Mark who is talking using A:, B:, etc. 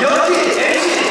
A: 여기 MC